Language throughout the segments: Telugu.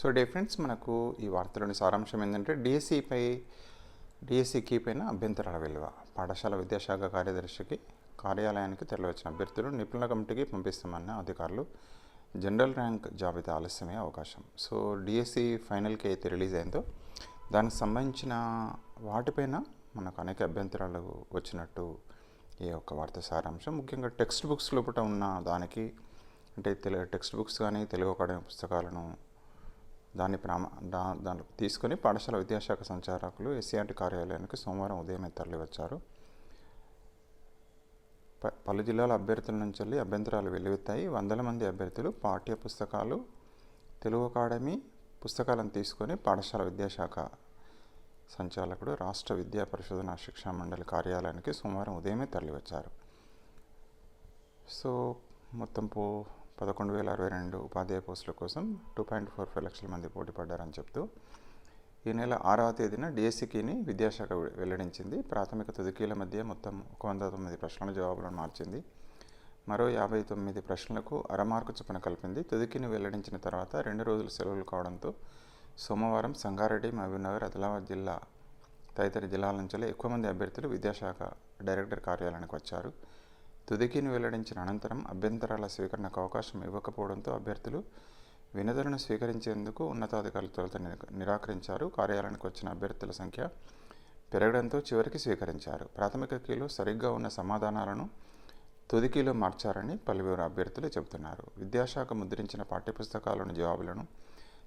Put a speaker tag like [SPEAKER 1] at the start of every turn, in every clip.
[SPEAKER 1] సో డిఫరెన్స్ మనకు ఈ వార్తలోని సారాంశం ఏంటంటే డిఎస్సిపై డిఎస్సికి పైన అభ్యంతరాల విలువ పాఠశాల విద్యాశాఖ కార్యదర్శికి కార్యాలయానికి తరలివచ్చిన అభ్యర్థులు నిపుణుల కమిటీకి పంపిస్తామన్న అధికారులు జనరల్ ర్యాంక్ జాబితా ఆలస్యమయ్యే అవకాశం. సో డిఎస్సి ఫైనల్కి అయితే రిలీజ్ అయిందో దానికి సంబంధించిన వాటిపైన మనకు అనేక అభ్యంతరాలు వచ్చినట్టు ఈ యొక్క వార్త సారాంశం. ముఖ్యంగా టెక్స్ట్ బుక్స్ లోపల ఉన్న దానికి అంటే తెలుగు టెక్స్ట్ బుక్స్ కానీ తెలుగు అకాడమీ పుస్తకాలను దాన్ని ప్రామ దా దాన్ని తీసుకొని పాఠశాల విద్యాశాఖ సంచాలకులు ఎస్సీఆర్టీ కార్యాలయానికి సోమవారం ఉదయమే తరలివచ్చారు. ప- పలు జిల్లాల అభ్యర్థుల నుంచి వెళ్ళి అభ్యంతరాలు వెలువెత్తాయి వందల మంది అభ్యర్థులు పాఠ్య పుస్తకాలు తెలుగు అకాడమీ పుస్తకాలను తీసుకొని పాఠశాల విద్యాశాఖ సంచాలకుడు రాష్ట్ర విద్యా పరిశోధన శిక్షా మండలి కార్యాలయానికి సోమవారం ఉదయమే తరలివచ్చారు. సో మొత్తం పో పదకొండు వేల అరవై రెండు ఉపాధ్యాయ పోస్టుల కోసం టూ పాయింట్ ఫోర్ ఫైవ్ లక్షల మంది పోటీ పడ్డారని చెప్తూ ఈ నెల ఆరవ తేదీన డిఎస్సికిని విద్యాశాఖ వెల్లడించింది. ప్రాథమిక తుదికీల మధ్య మొత్తం ఒక వంద తొమ్మిది ప్రశ్నల జవాబులను మార్చింది. మరో యాభై తొమ్మిది ప్రశ్నలకు అరమార్కు చొప్పున కలిపింది. తుదికిని వెల్లడించిన తర్వాత రెండు రోజులు సెలవులు కావడంతో సోమవారం సంగారెడ్డి మహబూబ్నగర్ ఆదిలాబాద్ జిల్లా తదితర జిల్లాల నుంచి ఎక్కువ మంది అభ్యర్థులు విద్యాశాఖ డైరెక్టర్ కార్యాలయానికి వచ్చారు. తుదికిని వెల్లడించిన అనంతరం అభ్యంతరాల స్వీకరణకు అవకాశం ఇవ్వకపోవడంతో అభ్యర్థులు వినతులను స్వీకరించేందుకు ఉన్నతాధికారులు తొలుత నిరాకరించారు. కార్యాలయానికి వచ్చిన అభ్యర్థుల సంఖ్య పెరగడంతో చివరికి స్వీకరించారు. ప్రాథమిక కీలో సరిగ్గా ఉన్న సమాధానాలను తుదికీలో మార్చారని పలువురు అభ్యర్థులు చెబుతున్నారు. విద్యాశాఖ ముద్రించిన పాఠ్యపుస్తకాలను జవాబులను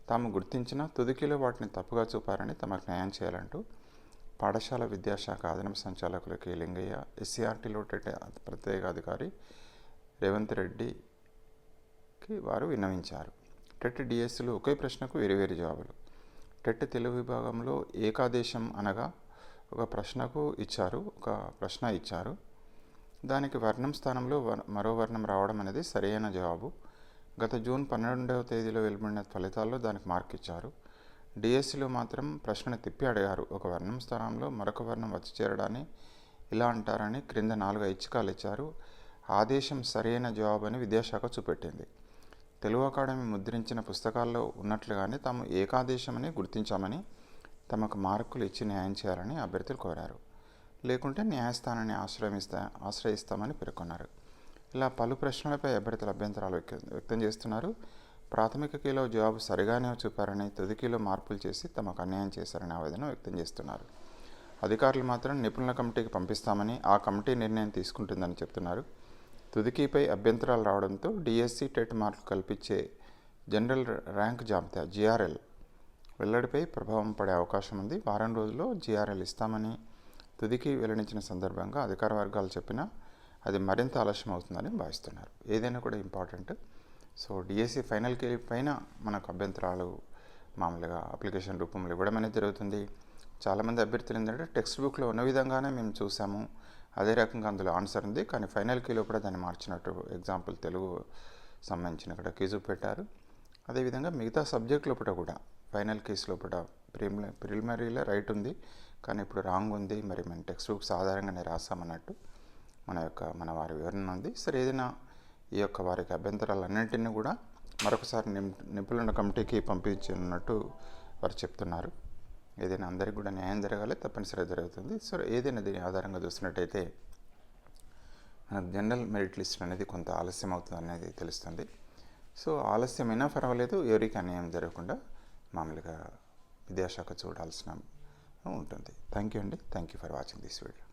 [SPEAKER 1] తాము గుర్తించిన తుదికీలో వాటిని తప్పుగా చూపారని తమకు న్యాయం చేయాలంటూ పాఠశాల విద్యాశాఖ అదనపు సంచాలకులు కె లింగయ్య ఎస్సీఆర్టీలో టెట్ ప్రత్యేక అధికారి రేవంత్ రెడ్డికి వారు విన్నవించారు. టెట్ డిఎస్సిలో ఒకే ప్రశ్నకు వేరువేరు జవాబులు. టెట్ తెలుగు విభాగంలో ఏకాదేశం అనగా ఒక ప్రశ్నకు ఇచ్చారు ఒక ప్రశ్న ఇచ్చారు. దానికి వర్ణం స్థానంలో మరో వర్ణం రావడం అనేది సరైన జవాబు. గత జూన్ పన్నెండవ తేదీలో వెలువడిన ఫలితాల్లో దానికి మార్క్ ఇచ్చారు. డిఎస్సిలో మాత్రం ప్రశ్నను తిప్పి అడిగారు. ఒక వర్ణం స్థానంలో మరొక వర్ణం వచ్చి చేరడాన్ని ఇలా అంటారని క్రింద నాలుగు ఐచ్ఛికాలు ఇచ్చారు. ఆదేశం సరైన జవాబు అని విద్యాశాఖ చూపెట్టింది. తెలుగు అకాడమీ ముద్రించిన పుస్తకాల్లో ఉన్నట్లుగానే తాము ఏకాదేశమని గుర్తించామని తమకు మార్కులు ఇచ్చి న్యాయం చేయాలని అభ్యర్థులు కోరారు. లేకుంటే న్యాయస్థానాన్ని ఆశ్రయిస్తా ఆశ్రయిస్తామని పేర్కొన్నారు. ఇలా పలు ప్రశ్నలపై అభ్యర్థులు అభ్యంతరాలు వ్యక్తం చేస్తున్నారు. ప్రాథమిక కీలో జవాబు సరిగానే చూపారని తుదికీలో మార్పులు చేసి తమకు అన్యాయం చేశారని ఆవేదన వ్యక్తం చేస్తున్నారు. అధికారులు మాత్రం నిపుణుల కమిటీకి పంపిస్తామని ఆ కమిటీ నిర్ణయం తీసుకుంటుందని చెప్తున్నారు. తుదికీపై అభ్యంతరాలు రావడంతో డిఎస్సి టెట్ మార్కులు కల్పించే జనరల్ ర్యాంక్ జాబితా జిఆర్ఎల్ వెల్లడిపై ప్రభావం పడే అవకాశం ఉంది. వారం రోజుల్లో జిఆర్ఎల్ ఇస్తామని తుదికి వెల్లడించిన సందర్భంగా అధికార వర్గాలు చెప్పినా అది మరింత ఆలస్యం అవుతుందని భావిస్తున్నారు. ఏదైనా కూడా ఇంపార్టెంట్ సో డిఎస్సి ఫైనల్కి పైన మనకు అభ్యంతరాలు మామూలుగా అప్లికేషన్ రూపంలో ఇవ్వడం అనేది జరుగుతుంది. చాలామంది అభ్యర్థులు ఏంటంటే టెక్స్ట్ బుక్లో ఉన్న విధంగానే మేము చూసాము. అదే రకంగా అందులో ఆన్సర్ ఉంది. కానీ ఫైనల్ కీలో కూడా దాన్ని మార్చినట్టు ఎగ్జాంపుల్ తెలుగు సంబంధించిన ఇక్కడ క్విజ్ పెట్టారు అదేవిధంగా మిగతా సబ్జెక్ట్ లోపల కూడా ఫైనల్ కేసు లోపల ప్రిలిమ ప్రిలిమరీలో రైట్ ఉంది. కానీ ఇప్పుడు రాంగ్ ఉంది. మరి మేము టెక్స్ట్ బుక్స్ ఆధారంగానే రాసామన్నట్టు మన యొక్క మన వారి వివరణ ఉంది. సరే ఏదైనా ఈ యొక్క వారికి అభ్యంతరాలన్నింటినీ కూడా మరొకసారి నిపుణుల కమిటీకి పంపించనున్నట్టు వారు చెప్తున్నారు. ఏదైనా అందరికీ కూడా న్యాయం జరగాలి తప్పనిసరిగా జరుగుతుంది. సో ఏదైనా దీని ఆధారంగా చూసినట్టయితే మనకు జనరల్ మెరిట్ లిస్ట్ అనేది కొంత ఆలస్యం అవుతుంది అనేది తెలుస్తుంది. సో ఆలస్యమైనా పర్వాలేదు ఎవరికి అన్యాయం జరగకుండా మామూలుగా విద్యాశాఖ చూడాల్సిన ఉంటుంది. థ్యాంక్ యూ అండి. Thank you for watching this video.